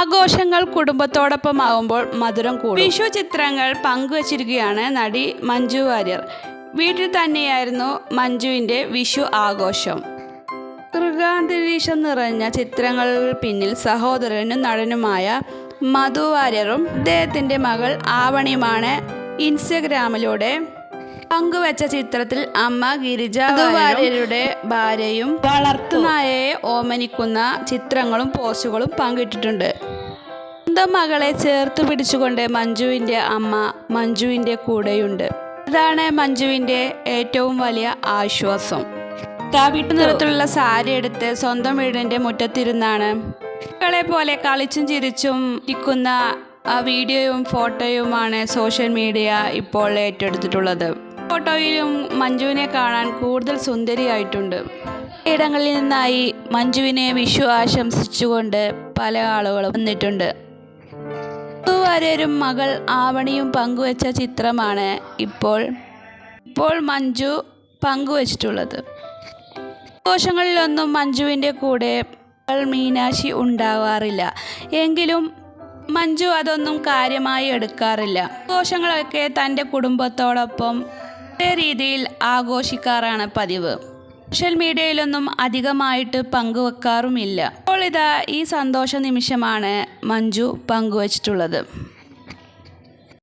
ആഘോഷങ്ങൾ കുടുംബത്തോടൊപ്പം ആകുമ്പോൾ മധുരം കൂടും. വിഷു ചിത്രങ്ങൾ പങ്കുവച്ചിരിക്കുകയാണ് നടി മഞ്ജു വാര്യർ. വീട്ടിൽ തന്നെയായിരുന്നു മഞ്ജുവിന്റെ വിഷു ആഘോഷം. മൃഗാന്തരീക്ഷം നിറഞ്ഞ ചിത്രങ്ങൾ പിന്നിൽ സഹോദരനും നടനുമായ മധു വാര്യറും അദ്ദേഹത്തിന്റെ മകൾ ആവണിയുമാണ് ഇൻസ്റ്റഗ്രാമിലൂടെ പങ്കുവച്ച ചിത്രത്തിൽ അമ്മ ഗിരിജ വാര്യരുടെ ഭാര്യയും വളർത്തുനായയെ ഓമനിക്കുന്ന ചിത്രങ്ങളും പോസ്റ്റുകളും പങ്കിട്ടിട്ടുണ്ട്. സ്വന്തം മകളെ ചേർത്ത് പിടിച്ചുകൊണ്ട് മഞ്ജുവിന്റെ അമ്മ മഞ്ജുവിന്റെ കൂടെയുണ്ട്. ഇതാണ് മഞ്ജുവിന്റെ ഏറ്റവും വലിയ ആശ്വാസം. കാവിട്ട് നിറത്തിലുള്ള സാരി എടുത്ത് സ്വന്തം വീടിന്റെ മുറ്റത്തിരുന്നാണ്. മക്കളെ പോലെ കളിച്ചും ചിരിച്ചും ഇരിക്കുന്ന ആ വീഡിയോയും ഫോട്ടോയുമാണ് സോഷ്യൽ മീഡിയ ഇപ്പോൾ ഏറ്റെടുത്തിട്ടുള്ളത്. ഫോട്ടോയിലും മഞ്ജുവിനെ കാണാൻ കൂടുതൽ സുന്ദരിയായിട്ടുണ്ട്. ഇടങ്ങളിൽ നിന്നായി മഞ്ജുവിനെ വിഷു ആശംസിച്ചുകൊണ്ട് പല ആളുകളും വന്നിട്ടുണ്ട്. വാര്യരും മകൾ ആവണിയും പങ്കുവച്ച ചിത്രമാണ് ഇപ്പോൾ ഇപ്പോൾ മഞ്ജു പങ്കുവച്ചിട്ടുള്ളത്. ആഘോഷങ്ങളിലൊന്നും മഞ്ജുവിന്റെ കൂടെ മീനാശി ഉണ്ടാവാറില്ല. എങ്കിലും മഞ്ജു അതൊന്നും കാര്യമായി എടുക്കാറില്ല. ആഘോഷങ്ങളൊക്കെ തന്റെ കുടുംബത്തോടൊപ്പം രീതിയിൽ ആഘോഷിക്കാറാണ് പതിവ്. സോഷ്യൽ മീഡിയയിലൊന്നും അധികമായിട്ട് പങ്കുവെക്കാറുമില്ല. അപ്പോൾ ഇതാ ഈ സന്തോഷ നിമിഷമാണ് മഞ്ജു പങ്കുവച്ചിട്ടുള്ളത്.